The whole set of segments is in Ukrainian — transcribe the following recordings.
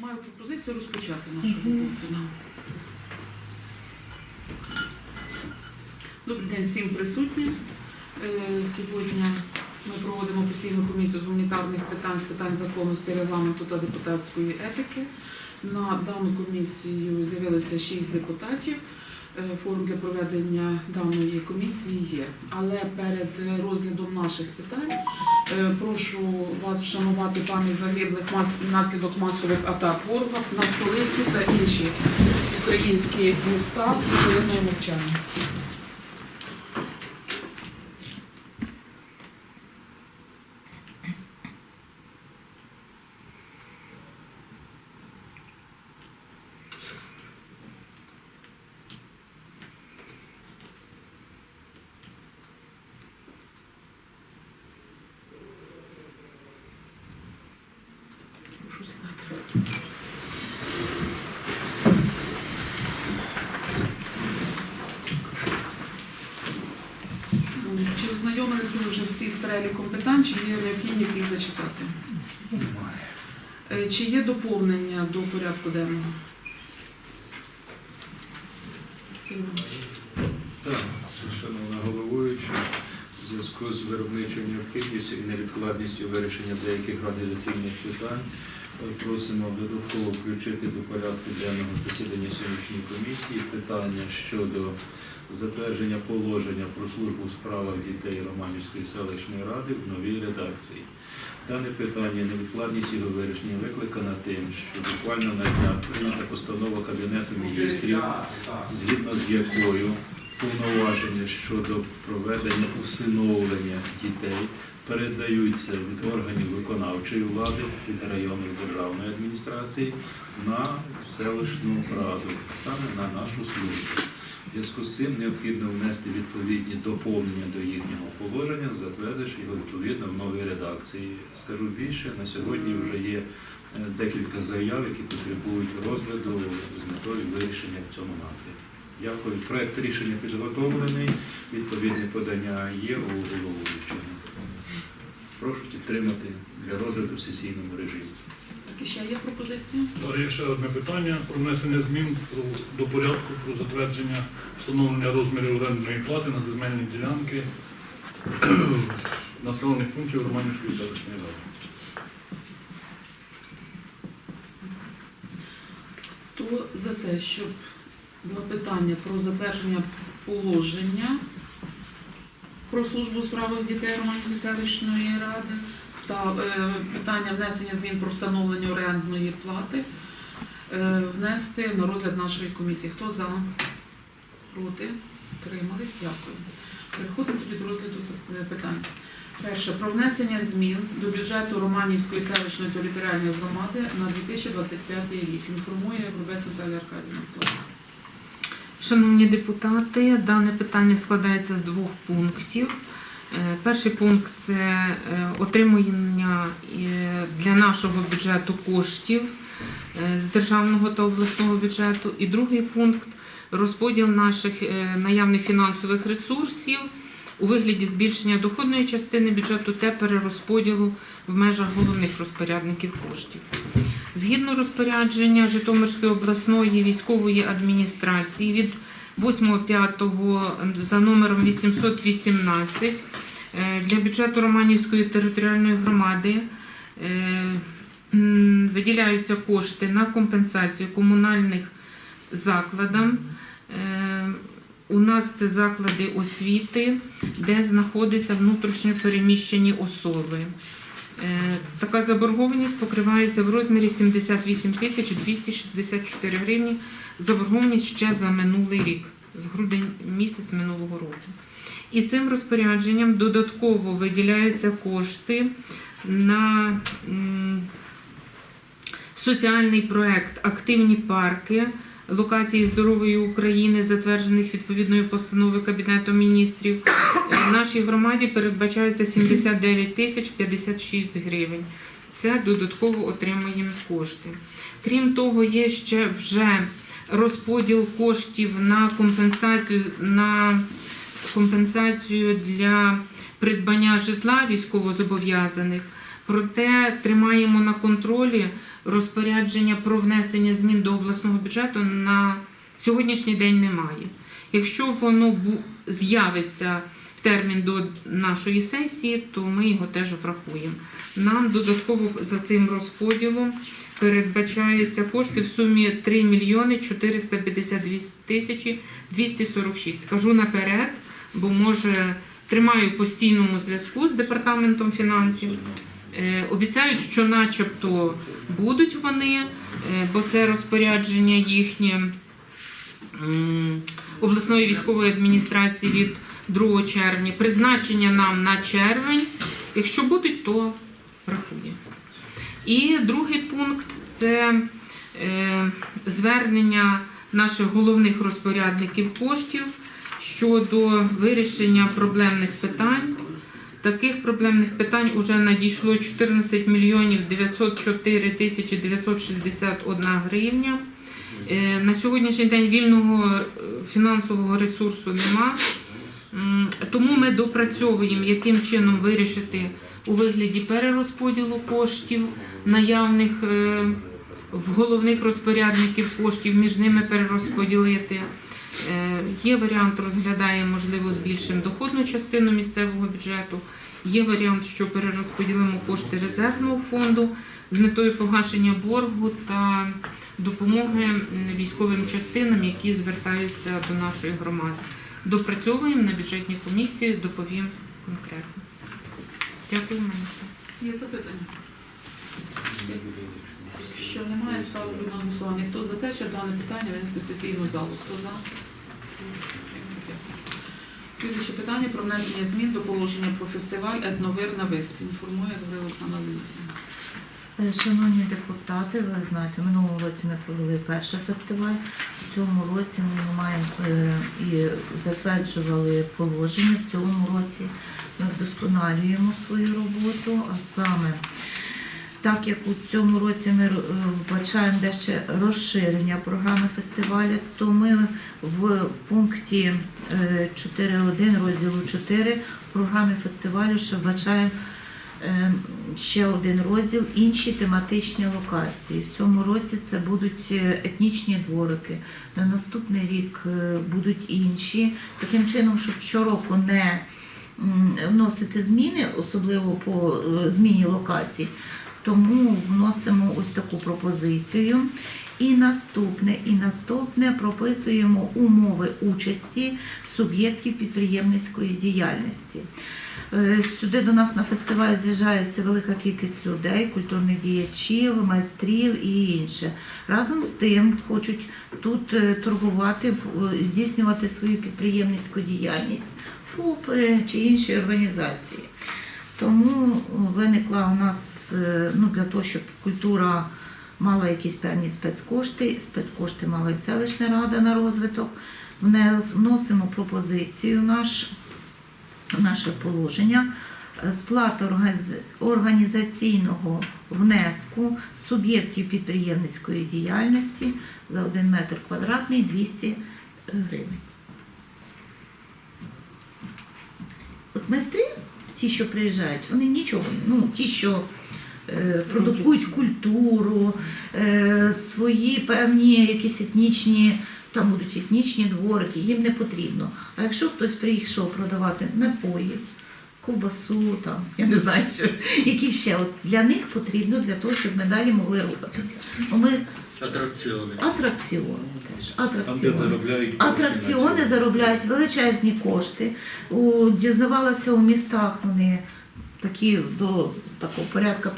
Маю пропозицію розпочати нашу роботу. Добрий день всім присутнім. Е, Сьогодні ми проводимо постійну комісію з гуманітарних питань, з питань законності, регламенту та депутатської етики. На дану комісію з'явилося шість депутатів. Е, Форум для проведення даної комісії є. Але перед розглядом наших питань е, прошу вас вшанувати пам'ять загиблих внаслідок масових атак ворога на столицю та інші українські міста хвилиною мовчання. Прошу сідати. Чи ознайомилися ви вже всі з переліком питань, чи є необхідність їх зачитати? Е, Чи є доповнення до порядку денного? Так, шановна головуюча, в зв'язку з виробничою необхідністю і невідкладністю вирішення деяких організаційних питань просимо додатково включити до порядку денного засідання сьогоднішньої комісії питання щодо затвердження положення про службу у справах дітей Романівської селищної ради в новій редакції. Дане питання, невідкладність його вирішення викликана тим, що буквально на днях прийнята постанова Кабінету міністрів, згідно з якою повноваження щодо проведення усиновлення дітей передаються від органів виконавчої влади, від районної державної адміністрації на селищну раду, саме на нашу службу. В зв'язку з цим необхідно внести відповідні доповнення до їхнього положення, затвердивши його відповідно в новій редакції. Скажу більше, на сьогодні вже є е, декілька заяв, які потребують розгляду з метою вирішення в цьому напрямку. Дякую. Проект рішення підготовлений, відповідне подання є у головуючого. Прошу підтримати для розгляду в сесійному режимі. Так, і ще є пропозиція? Далі є ще одне питання про внесення змін до порядку про затвердження встановлення розмірів орендної плати на земельні ділянки населених пунктів Романівської селищної ради. Хто за те, щоб два питання про затвердження положення про службу у справах дітей Романської селищної ради та е, питання внесення змін про встановлення орендної плати е, внести на розгляд нашої комісії. Хто за? Проти? Тримались? Дякую. Переходимо тоді до розгляду е, питань. Перше про внесення змін до бюджету Романівської селищної територіальної громади на 2025 рік. Інформує Грубець Наталія Аркадівна. Шановні депутати, дане питання складається з двох пунктів. Е, Перший пункт це е, отримання е, для нашого бюджету коштів з державного та обласного бюджету. І другий пункт розподіл наших наявних фінансових ресурсів у вигляді збільшення доходної частини бюджету та перерозподілу в межах головних розпорядників коштів. Згідно розпорядження Житомирської обласної військової адміністрації від 8.5 за номером 818 е, для бюджету Романівської територіальної громади е, виділяються кошти на компенсацію комунальних закладам. Е, У нас це заклади освіти, де знаходяться внутрішньо переміщені особи. Така заборгованість покривається в розмірі 78 тисяч 264 гривні. Заборгованість ще за минулий рік, з грудень місяць минулого року. І цим розпорядженням додатково виділяються кошти на соціальний проект Активні парки локації здорової України, затверджених відповідною постановою Кабінету міністрів. Е, Нашій громаді передбачається 79 тисяч 56 гривень. Це додатково отримуємо кошти. Крім того, є ще вже розподіл коштів на компенсацію на компенсацію для придбання житла військовозобов'язаних. Проте тримаємо на контролі розпорядження про внесення змін до обласного бюджету на сьогоднішній день немає. Якщо воно з'явиться в термін до нашої сесії, то ми його теж врахуємо. Нам додатково за цим розподілом передбачаються кошти в сумі 3 мільйони 452 тисячі 246. Кажу наперед, бо може тримаю постійному зв'язку з департаментом фінансів. Е, Обіцяють, що начебто будуть вони, е, бо це розпорядження їхнє обласної військової адміністрації від 2 червня. Призначення нам на червень. Якщо будуть, то рахує. І другий пункт це е, звернення наших головних розпорядників коштів щодо вирішення проблемних питань. Таких проблемних питань вже надійшло 14 мільйонів 904 тисячі 961 гривня. Е, На сьогоднішній день вільного е, фінансового ресурсу нема. Тому ми допрацьовуємо, яким чином вирішити у вигляді перерозподілу коштів, наявних е, в головних розпорядників коштів, між ними перерозподілити. Е, Є варіант, розглядаємо, можливо, збільшимо доходну частину місцевого бюджету. Є варіант, що перерозподілимо кошти резервного фонду з метою погашення боргу та допомоги військовим частинам, які звертаються до нашої громади. Допрацьовуємо на бюджетній комісії, доповім конкретно. Дякую, все. Є запитання? Якщо немає, ставлю на голосування. Хто за те, щоб дане питання винести в сесійну залу? Хто за? Слідуюче питання про внесення змін до положення про фестиваль Етновир на Виспі. Інформує Гаврила Леонідівна. Е, Шановні депутати, ви знаєте, минулого році ми провели перший фестиваль. В цьому році ми маємо е, і затверджували положення. В цьому році ми вдосконалюємо свою роботу, а саме. Так як у цьому році ми е, вбачаємо дещо розширення програми фестивалю, то ми в, пункті е, 4.1 розділу 4 програми фестивалю ще вбачаємо е, ще один розділ інші тематичні локації. В цьому році це будуть е, етнічні дворики. На наступний рік е, будуть інші. Таким чином, щоб щороку не вносити зміни, особливо по е, зміні локацій. Тому вносимо ось таку пропозицію. І наступне, і наступне прописуємо умови участі суб'єктів підприємницької діяльності. Е, Сюди до нас на фестиваль з'їжджається велика кількість людей, культурних діячів, майстрів і інше. Разом з тим хочуть тут е, торгувати, е, здійснювати свою підприємницьку діяльність, ФОП чи інші організації. Тому виникла у нас ну, для того, щоб культура мала якісь певні спецкошти, спецкошти мала і селищна рада на розвиток. Вносимо пропозицію наш, наше положення. Е, Сплата організаційного внеску суб'єктів підприємницької діяльності за 1 метр квадратний 200 гривень. От майстри, ті, що приїжджають, вони нічого, ну ті, що е, продукують культуру, е, свої певні якісь етнічні, там будуть етнічні дворики, їм не потрібно. А якщо хтось прийшов продавати напої, ковбасу, там, я не знаю, що, які ще, от для них потрібно для того, щоб ми далі могли рухатися. Ми Атракціони. атракціони теж. Там, Атракціони. заробляють Атракціони заробляють величезні кошти. У, дізнавалася у містах, вони такі до такого порядка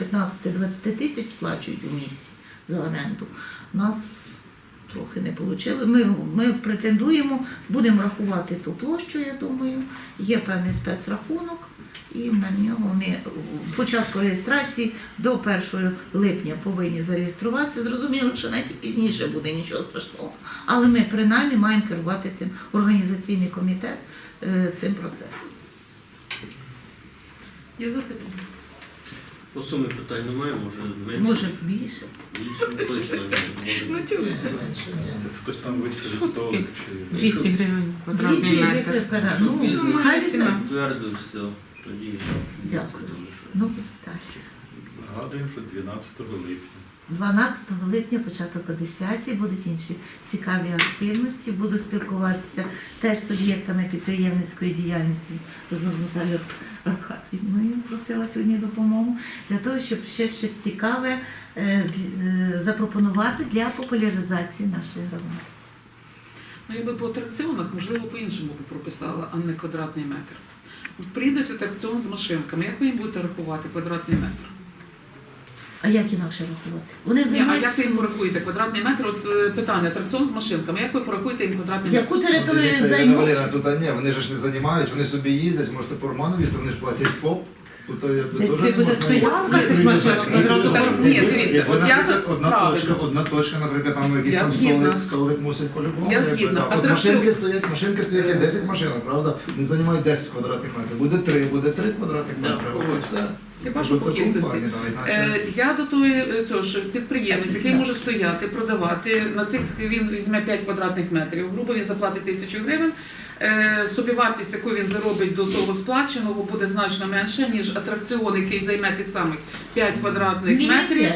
15-20 тисяч сплачують у місті за оренду. У нас трохи не вийшло. Ми, ми претендуємо, будемо рахувати ту площу, я думаю. Є певний спецрахунок. І на нього вони початку реєстрації до 1 липня повинні зареєструватися. Зрозуміло, що навіть пізніше буде нічого страшного. Але ми принаймні маємо керувати цим організаційний комітет е, цим процесом. Є запитання? По сумі питань немає, може менше? Може більше. Більше? Ну, точно не може. Хтось там виставить столик чи 200 гривень 200 квадратний метр. гривень квадрат. Ну, Бізнес. хай візьме. Твердо все. Тоді. Дякую. Ну, так. Нагадуємо, що 12 липня. 12 липня, початок о 10 будуть інші цікаві активності. Буду спілкуватися теж з суб'єктами підприємницької діяльності з Наталією Аркадівною. Просила сьогодні допомогу для того, щоб ще щось цікаве е, е, запропонувати для популяризації нашої громади. Ну, я би по атракціонах, можливо, по-іншому би прописала, а не квадратний метр. Приїдуть атракціон з машинками, як ви їм будете рахувати квадратний метр? А як інакше рахувати? Вони Ні, а займають як ви їм порахуєте квадратний метр? От е, питання, атракціон з машинками, як ви порахуєте їм квадратний метр? яку територію займуть? Валеріївна, тут а, ні, вони ж не займають, вони собі їздять, можете по Романові, вони ж платять ФОП. Тут якби Десь теж буде можна- стоянка цих Ні, машинок, ні, Так, дивіться, от я наприклад, тут одна правильно. точка, одна точка, наприклад, там якийсь Я там згідна. столик, столик мусить по-любому. Я якби, згідна. От Атракціон- машинки стоять, машинки стоять є 10 машинок, правда? Не займають 10 квадратних метрів. Буде 3, буде 3 квадратних Да, метри. і все. Хіба що Тобто по в кількості. наче. Е, Я до того е, цього ж підприємець, який може стояти, продавати на цих він візьме 5 квадратних метрів. Грубо він заплатить тисячу гривень. Е, Собівартість, яку він заробить до того сплаченого, буде значно менше, ніж атракціон, який займе тих самих 5 квадратних метрів.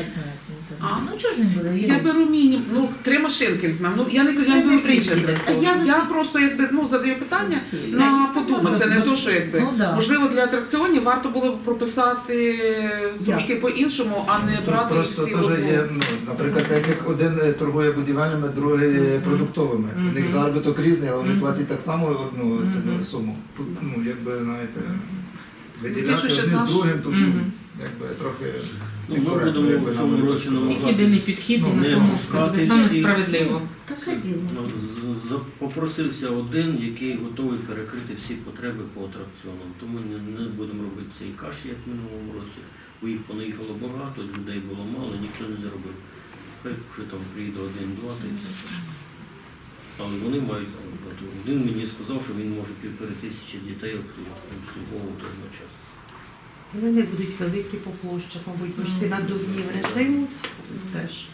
А? Ну чого ж він буде? Я беру мінімум, ну три машинки візьмемо. Ну я не я не беру атракціон. Я за Я це- просто якби ну задаю питання Ну, на подумати. Це не то, що якби Ну, да. можливо для атракціонів варто було б прописати трошки по-іншому, а не Тут брати просто всі теж одну. є, ну, наприклад, так як один е, торгує будівельними, другий е, продуктовими. У них заробіток різний, але вони Мгм. платять так само одну ціну Мгм. суму. Тут, Ну, якби, знаєте, Ті, виділяти що ще одне з другим, тут Мгм. ну, якби трохи Ну, ми будемо в цьому році. Всіх єдиний підхід і Ну, на тому це буде саме справедливо. Таке діло. Ну, з- з- попросився один, який готовий перекрити всі потреби по атракціонам. Тому не, не будемо робити цей каш, як в минулому році. Бо їх понаїхало багато, людей було мало, ніхто не заробив. Хай вже там приїде один-два, та й все. Але вони мають один мені сказав, що він може півтори тисячі дітей обслуговувати одночасно. Вони не будуть великі по площах, мабуть, бо ж ці надувні вони займуть теж.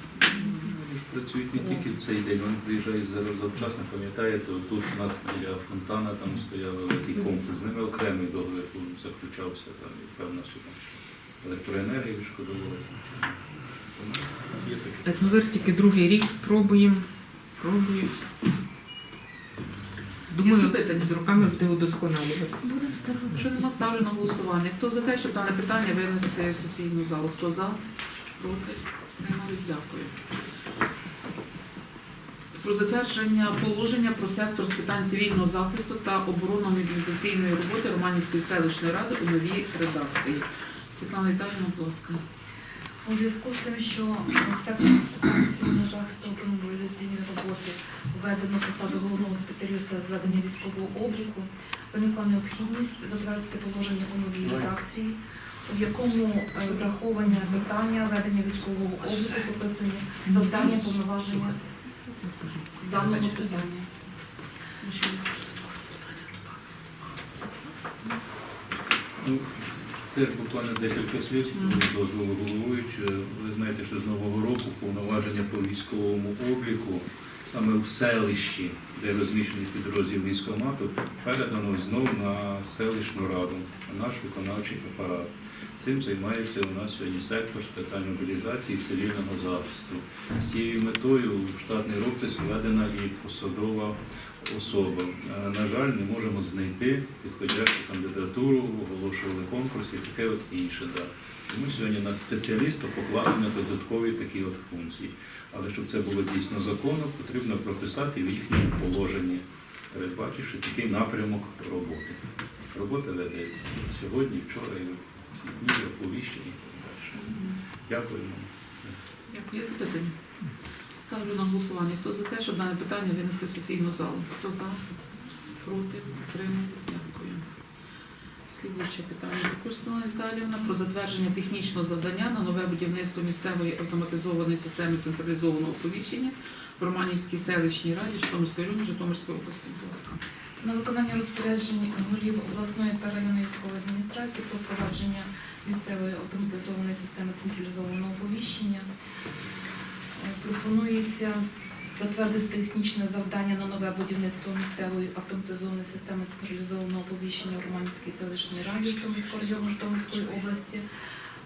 Вони ж працюють не тільки в цей день, вони приїжджають зараз завчасно, пам'ятаєте, тут у нас біля фонтана там стояв великий комплекс, з ними окремий договір заключався там, і певно, що там електроенергія відшкодовувалася. Тому Є таке. Так, ну тільки другий рік пробуємо. Пробують. Є Думаю, запитання? з роками буде удосконалюватися. Будемо старатися. Що нема ставлю на голосування. Хто за те, щоб дане питання винести в сесійну залу? Хто за? Проти? Тримались? Дякую. Про затвердження положення про сектор з питань цивільного захисту та оборонно-мобілізаційної роботи Романівської селищної ради у новій редакції. Світлана Віталіївна, будь ласка. У зв'язку з тим, що в секторі цивільного захисту мобілізаційної роботи введено посаду головного спеціаліста з ведення військового обліку, виникла необхідність затвердити положення у новій редакції, в якому е, враховані питання ведення військового обліку прописані завдання повноваження з даного питання. Ну, Теж буквально декілька слів дозволу головуючого. Ви знаєте, що з нового року повноваження по військовому обліку саме в селищі, де розміщений підрозділ військомату, передано знову на селищну раду, на наш виконавчий апарат. Цим займається у нас сьогодні сектор з питань мобілізації і цивільного захисту. З цією метою в штатний розпис введена і посадова особа. Е, На жаль, не можемо знайти підходящу кандидатуру, оголошували конкурс і таке от інше. Да. Тому сьогодні на спеціаліста покладено додаткові такі от функції. Але щоб це було дійсно законно, потрібно прописати в їхньому положенні, передбачивши такий напрямок роботи. Робота ведеться сьогодні, вчора і ці дні і так далі. Дякуємо. Дякую. Є запитання? Ставлю на голосування. Хто за те, щоб дане питання винести в сесійну залу? Хто за? Проти? Утримались? Дякую. Слідуюче питання. Курсова Віталіївна про затвердження технічного завдання на нове будівництво місцевої автоматизованої системи централізованого оповіщення в Романівській селищній раді Житомирської району Житомирської області. Будь ласка. На виконання розпоряджень голів обласної та районної військової адміністрації про впровадження місцевої автоматизованої системи централізованого оповіщення е, пропонується затвердити технічне завдання на нове будівництво місцевої автоматизованої системи централізованого оповіщення в Романівській селищній раді Житомирського району Житомирської області.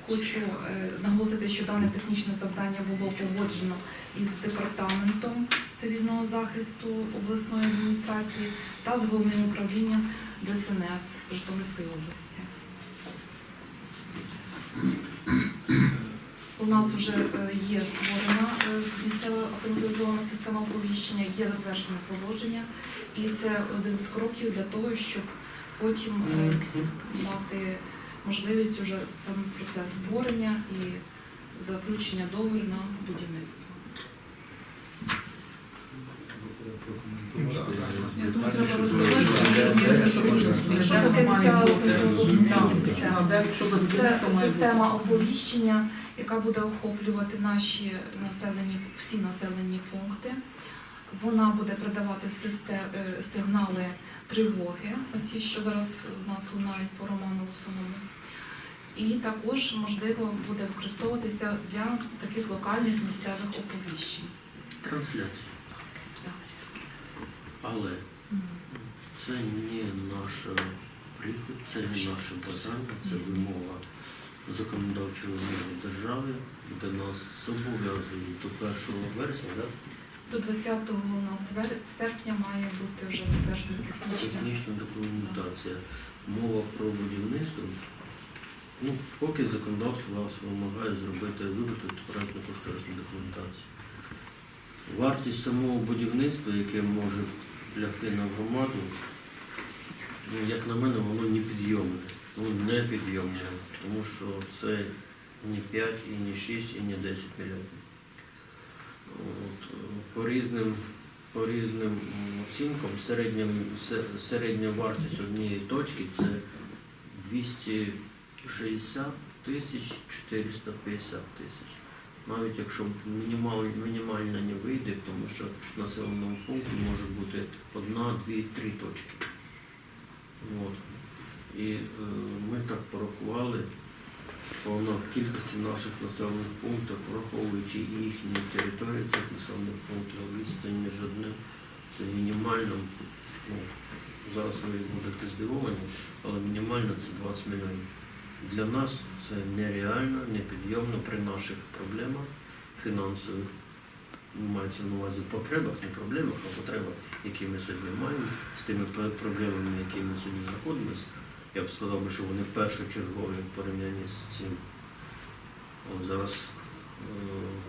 Хочу е, наголосити, що дане технічне завдання було погоджено із департаментом цивільного захисту обласної адміністрації та з головним управлінням ДСНС Житомирської області. У нас вже е, є створена е, місцева автоматизована система оповіщення, є затверджене положення, і це один з кроків для того, щоб потім мати можливість уже сам процес створення і заключення договору на будівництво. Це система оповіщення, яка буде охоплювати наші населені всі населені пункти. Вона буде передавати е, сигнали тривоги, оці, що зараз у нас лунають по Романову самому. І також можливо буде використовуватися для таких локальних місцевих оповіщень. Трансляція. Так. Але це не наша прихід, це не наше бажання, це вимога законодавчого миру держави, де нас зобов'язують до 1 вересня, да? До 20 у нас серпня має бути вже затверджена технічна. технічна документація. Мова про будівництво. Ну, поки законодавство вас вимагає зробити виготовити проєктну кошторисну документацію. Вартість самого будівництва, яке може лягти на громаду, ну, як на мене, воно не підйомне. Ну, не підйомне, тому що це не 5, і не 6, і не 10 мільйонів. От, по різним по різним оцінкам середня, середня вартість однієї точки це 260 тисяч 450 тисяч. Навіть якщо мінімаль, мінімально не вийде, тому що в населеному пункті може бути одна, дві, три точки. От. І е, ми так порахували по на- кількості наших населених пунктів, враховуючи їхні території цих населених пунктів, відстань між це мінімально, ну, зараз ви будете здивовані, але мінімально це 20 мільйонів. Для нас це нереально, непідйомно при наших проблемах фінансових. Мається на увазі потребах, не проблемах, а потребах, які ми сьогодні маємо, з тими проблемами, які ми сьогодні знаходимося. Я б сказав, що вони першочергові в порівнянні з цим. От зараз е,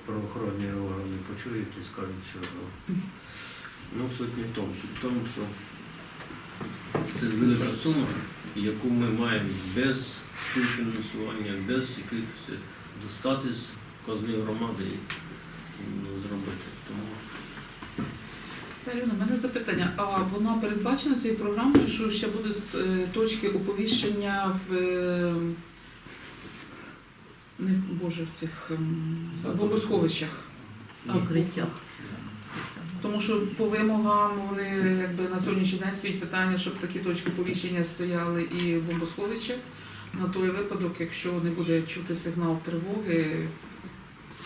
правоохоронні органи почують і скажуть, що ну, ну, суть не в тому. Суть в тому, що це велика сума, яку ми маємо без співфінансування, без якихось достати з казни громади і ну, зробити. Тому Тарина, у мене запитання. А вона передбачена цією програмою, що ще буде з е, точки оповіщення в е, не боже в цих ем, бомбосховищах? Укриття. Тому що по вимогам вони якби на сьогоднішній день стоїть питання, щоб такі точки оповіщення стояли і в бомбосховищах. На той випадок, якщо не буде чути сигнал тривоги,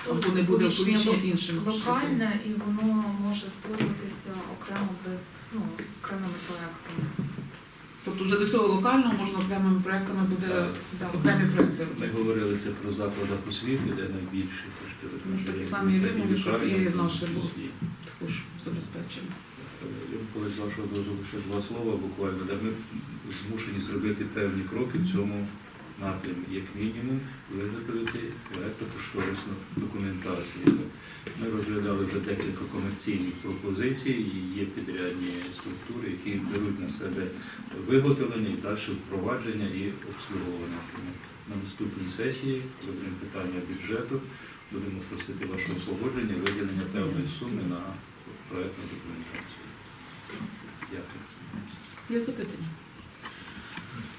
або не буде оповіщення іншим. локальне і воно може створюватися окремо без ну, окремими проектами. Тобто вже до цього локального можна окремими проектами буде Так. окремі проекти Ми робити. говорили це про закладах освіти, де найбільше кошти. Ну, ж такі самі вимоги, щоб і в наше було. Також забезпечено. Коли з вашого дозволу ще два слова буквально, де ми змушені зробити певні кроки в цьому напрямі, як мінімум, виготовити проектно-кошторисну документацію. Ми розглядали вже декілька комерційних пропозицій, і є підрядні структури, які беруть на себе виготовлення і далі впровадження і обслуговування. На наступній сесії розглянемо питання бюджету, будемо просити вашого погодження, виділення певної суми на проектну документацію. Дякую. Є запитання?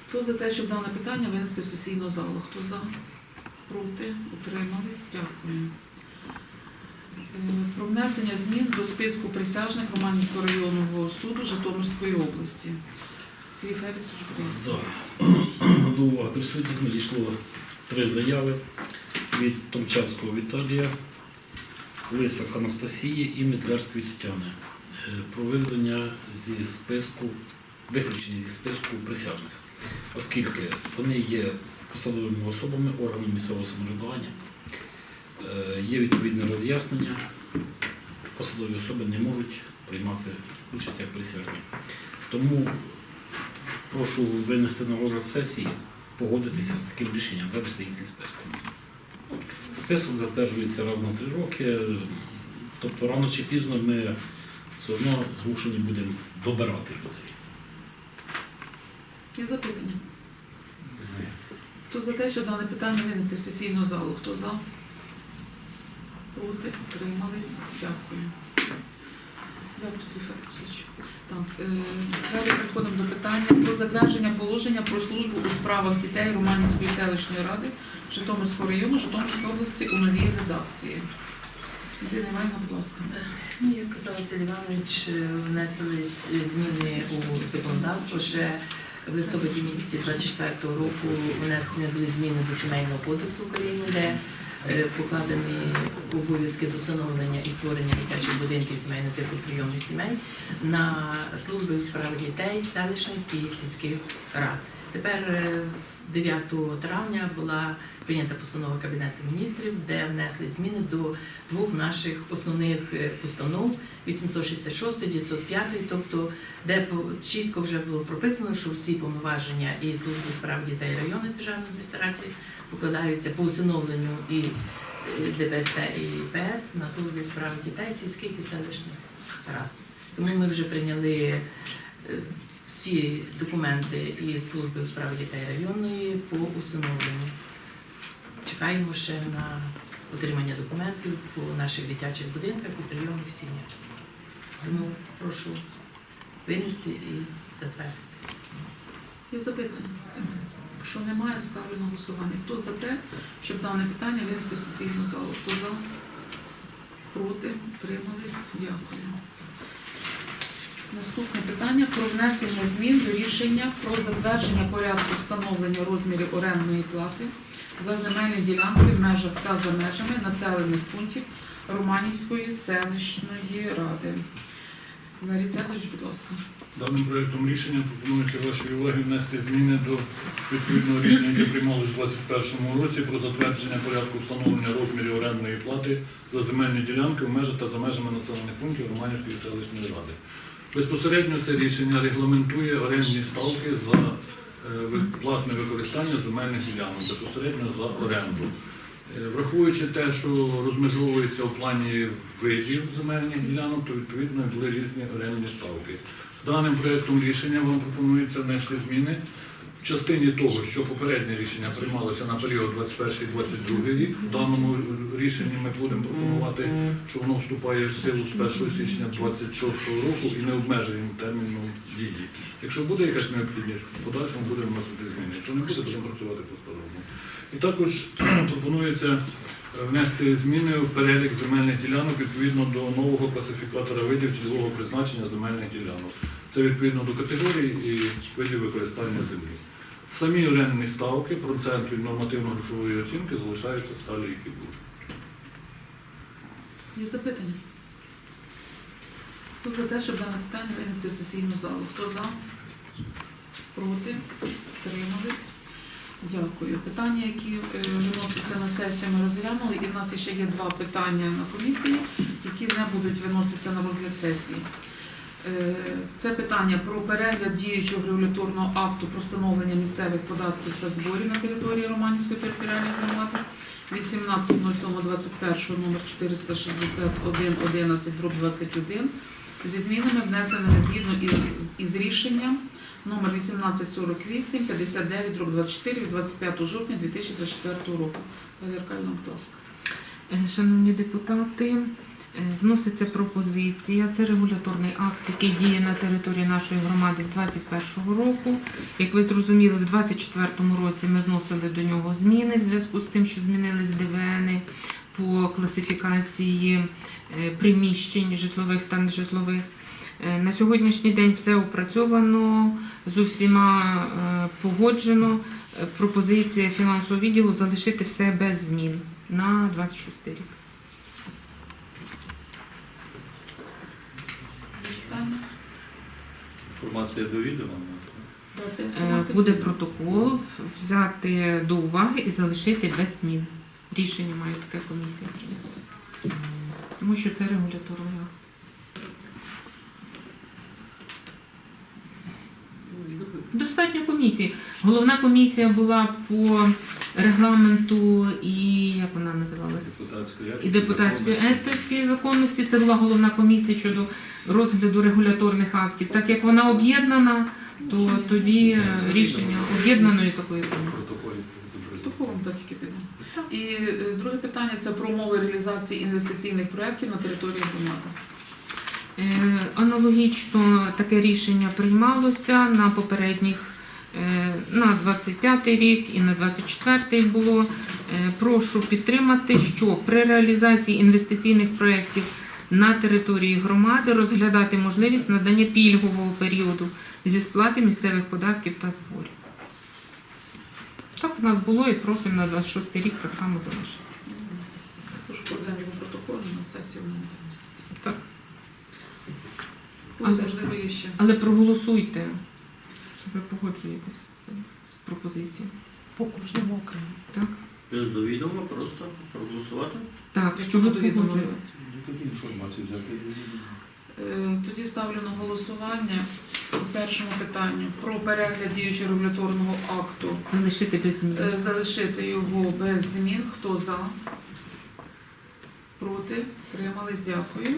Хто за те, щоб дане питання винести в сесійну залу? Хто за? Проти? Утримались? Дякую. Е, Про внесення змін до списку присяжних Романівського районного суду Житомирської області. Сергій Федорович, будь ласка. До уваги присутніх надійшло три заяви від Томчавського Віталія, Лисак Анастасії і Медлярської Тетяни е, про виведення зі списку, виключення зі списку присяжних, оскільки вони є посадовими особами органів місцевого самоврядування. Е, Є відповідне роз'яснення. Посадові особи не можуть приймати участь як присяжні. Тому прошу винести на розгляд сесії, погодитися з таким рішенням, вивести їх зі списку. Список затверджується раз на три роки, тобто рано чи пізно ми все одно змушені будемо добирати людей. Є запитання? Хто за те, щоб дане питання винести в сесійну залу? Хто за? Проти? Утримались? Дякую. Дякую, Сергій Феліксович. Так, е, далі переходимо до питання про затвердження положення про службу у справах дітей Романівської селищної ради Житомирського району Житомирської області у новій редакції. Ірина Іванівна, будь ласка. Як казав Василь Іванович, е, внесли зміни у законодавство ще в листопаді місяці 24-го року внесені були зміни до сімейного кодексу України, де е, покладені обов'язки з усиновлення і створення дитячих будинків сімейного типу прийомних сімей на служби у дітей, селищних і сільських рад. Тепер е, 9 травня була прийнята постанова Кабінету міністрів, де внесли зміни до двох наших основних е, постанов 866, 905, тобто де чітко вже було прописано, що всі повноваження і служби справ дітей районної державної адміністрації покладаються по усиновленню і е, ДБСТ і ПС на службі у справах дітей сільських і селищних рад. Тому ми вже прийняли е, всі документи із служби у справах дітей районної по усиновленню. Чекаємо ще на отримання документів по наших дитячих будинках і прийомних сім'ях. Тому прошу винести і затвердити. Є запитання? Якщо немає, ставлю на голосування. Хто за те, щоб дане питання винести в сесійну залу? Хто за? Проти? Утримались? Дякую. Наступне питання про внесення змін до рішення про затвердження порядку встановлення розмірів орендної плати за земельні ділянки в межах та за межами населених пунктів Романівської селищної ради. Валерій Цезаревич, будь ласка. Даним проєктом рішення пропонується вашій увагі внести зміни до відповідного рішення, яке приймалось у 2021 році про затвердження порядку встановлення розмірів орендної плати за земельні ділянки в межах та за межами населених пунктів Романівської селищної ради. Безпосередньо це рішення регламентує орендні ставки за е, платне використання земельних ділянок, безпосередньо за оренду. Е, Враховуючи те, що розмежовується у плані видів земельних ділянок, то відповідно були різні орендні ставки. Даним проєктом рішення вам пропонується внести зміни частині того, що попереднє рішення приймалося на період 21-22 рік. В даному рішенні ми будемо пропонувати, що воно вступає в силу з 1 січня 26 року і не обмежуємо терміну дії. Якщо буде якась необхідність, в подальшому будемо вносити зміни. Якщо не буде, будемо працювати по-старому. І також пропонується е, внести зміни в перелік земельних ділянок відповідно до нового класифікатора видів цільового призначення земельних ділянок. Це відповідно до категорії і видів використання землі. Самі орендні ставки, процент від нормативно-грошової оцінки залишаються сталі, які були. Є запитання? Хто за те, щоб дане питання винести в сесійну залу? Хто за? Проти? Тримались? Дякую. Питання, які е, виносяться на сесію, ми розглянули, і в нас ще є два питання на комісії, які не будуть виноситися на розгляд сесії. Е, Це питання про перегляд діючого регуляторного акту про встановлення місцевих податків та зборів на території Романівської територіальної громади від 17.07.21 номер 461 11 21 зі змінами, внесеними згідно із, рішенням номер 1848 59 дроб 24 від 25 жовтня 2024 року. Е, Шановні депутати, вноситься пропозиція. Це регуляторний акт, який діє на території нашої громади з 2021 року. Як ви зрозуміли, в 2024 році ми вносили до нього зміни в зв'язку з тим, що змінились ДВН по класифікації е, приміщень житлових та нежитлових. Е, На сьогоднішній день все опрацьовано, з усіма е, погоджено. Пропозиція фінансового відділу залишити все без змін на 26 рік. Є питання? Інформація до відома у нас. Е, інформація Буде протокол взяти до уваги і залишити без змін. Рішення має таке комісія прийняти. Тому що це регуляторний акт. Достатньо комісії. Головна комісія була по регламенту і як вона називалась? Депутатської І депутатської етики законності. Це була головна комісія щодо розгляду регуляторних актів. Так як вона об'єднана, то тоді е, рішення об'єднаної такої комісії. Протоколом та тільки піде. І е, друге питання це про умови реалізації інвестиційних проєктів на території громади. Е, Аналогічно таке рішення приймалося на попередніх е, на 25 рік і на 24 й було. Е, Прошу підтримати, що при реалізації інвестиційних проєктів на території громади розглядати можливість надання пільгового періоду зі сплати місцевих податків та зборів. Так у нас було і просимо на 26 рік так само залишити. Тож кладемо його на сесію. Але- можливо, є ще. Але проголосуйте, що ви погоджуєтесь з цим- з пропозицією. По кожному окремо. Так? Без до відома просто проголосувати. Так, Якщо що ви довідомо. погоджуєтесь. Тоді інформацію. Е, Тоді ставлю на голосування по першому питанню про перегляд діючого регуляторного акту. Залишити без змін. Е, Залишити його без змін. Хто за? Проти? Тримались, дякую.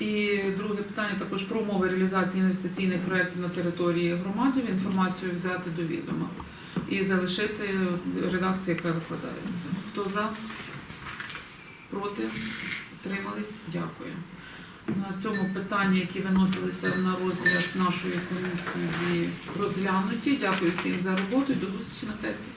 І друге питання також про умови реалізації інвестиційних проєктів на території громади. Інформацію взяти до відома і залишити редакцію, яка викладається. Хто за? Проти? Тримались? Дякую. На цьому питання, які виносилися на розгляд нашої комісії, розглянуті. Дякую всім за роботу і до зустрічі на сесії.